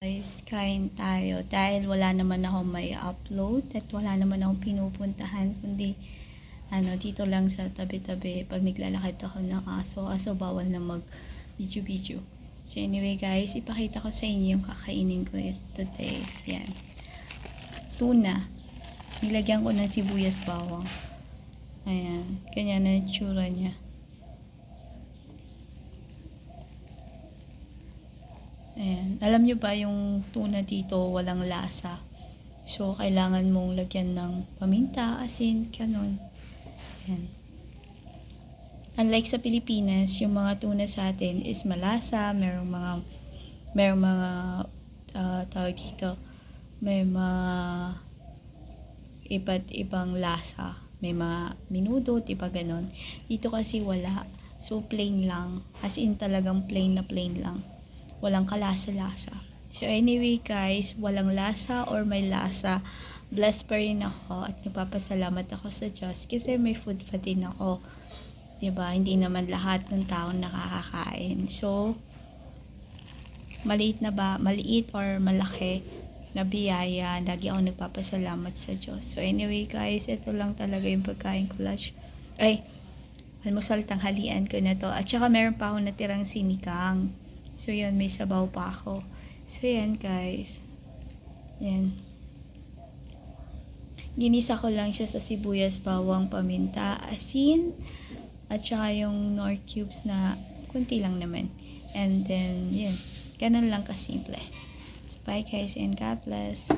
Guys, kain tayo. Dahil wala naman ako may upload at wala naman akong pinupuntahan, kundi ano, dito lang sa tabi-tabi pag naglalakad ako ng aso. Aso bawal na mag video-video. So anyway guys, ipakita ko sa inyo yung kakainin ko today. Yan. Tuna. Nilagyan ko ng sibuyas bawang. Ayan. Kanya na yung tsura niya. Ayan. Alam nyo ba yung tuna dito walang lasa? So, kailangan mong lagyan ng paminta, asin, kanon. Ayan. Unlike sa Pilipinas, yung mga tuna sa atin is malasa, merong mga merong mga ah, tawag dito, may mga iba't ibang lasa. May mga minudo, iba ganon. Dito kasi wala. So, plain lang. As in talagang plain na plain lang walang kalasa-lasa. So anyway guys, walang lasa or may lasa, blessed pa rin ako at nagpapasalamat ako sa Diyos kasi may food pa din ako. ba Hindi naman lahat ng tao nakakakain. So, maliit na ba, maliit or malaki na biyaya, lagi ako nagpapasalamat sa Diyos. So anyway guys, ito lang talaga yung pagkain ko lunch. Ay, almusal tanghalian ko na to. At saka meron pa ako natirang sinikang. So, yun, may sabaw pa ako. So, yan, guys. Yan. Ginisa ko lang siya sa sibuyas, bawang, paminta, asin, at saka yung nor cubes na kunti lang naman. And then, yun. Ganun lang kasimple. So, bye guys and God bless.